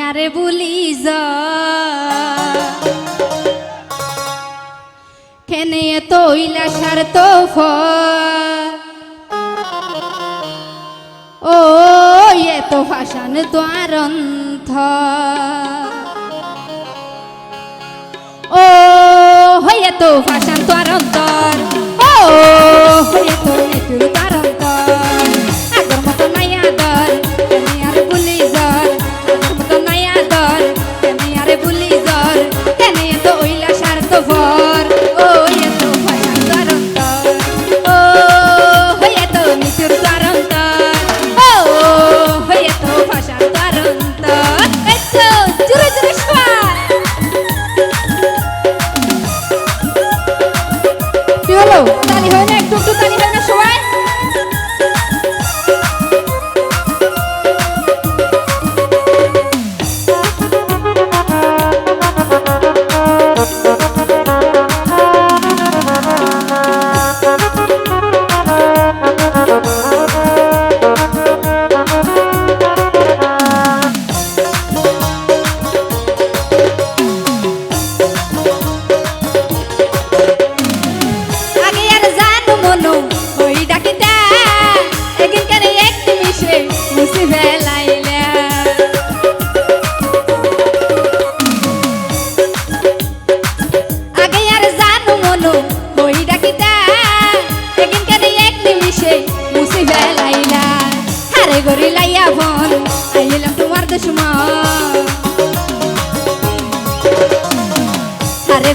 আরে বলি কেনে তৈলা সার তো ও এ তো ভাষান দ্বারন্থ ও হয়ে তো ভাষান দ্বারন্তর ও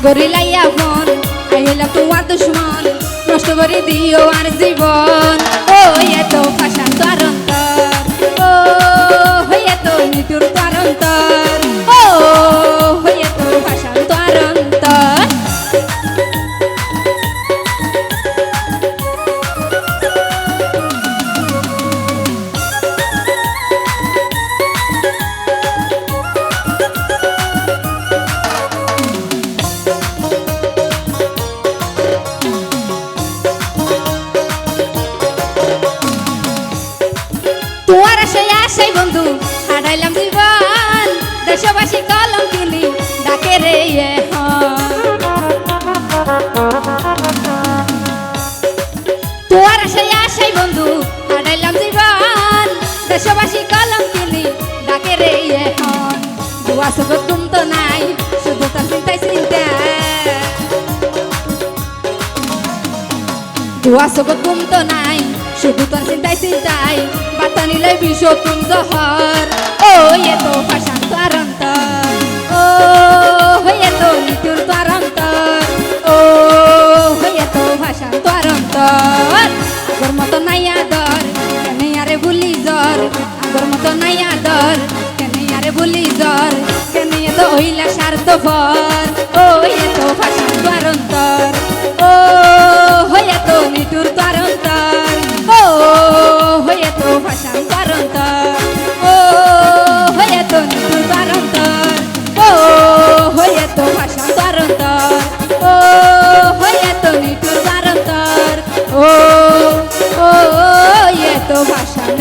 গরি লাইয়া ফোন আইলা তোমার দুশ্মন। নষ্ট করে দিও আর জীবন। ও, এত ফাঁসান তরন্তর আশাই বন্ধু হারাইলাম জীবন। দেশবাসী কলম কিনি, ডাকে রে তোমার আশাই আশাই বন্ধু হারাইলাম জীবন। দেশবাসী কলম কিনি, ডাকে রে দুয়া সুগত তুম তো নাই, শুধু তার চিন্তায় চিন্তা দুয়া সুগত তুম তো নাই, শুধু তোর চিন্তায় বাতা নিলে বিষ তুম জহর ও তো ফাঁসান তোর অন্তর ও হয়ে তো নিতুর তোর অন্তর ও হয়ে তো ভাষান তোর অন্তর আগর মতো নাই আদর কেনে আরে ভুলি জ্বর আগর মতো নাই আদর কেনে আরে ভুলি জ্বর কেনে তো হইলা স্বার্থ ফর ও, এ তো ভাষান তোর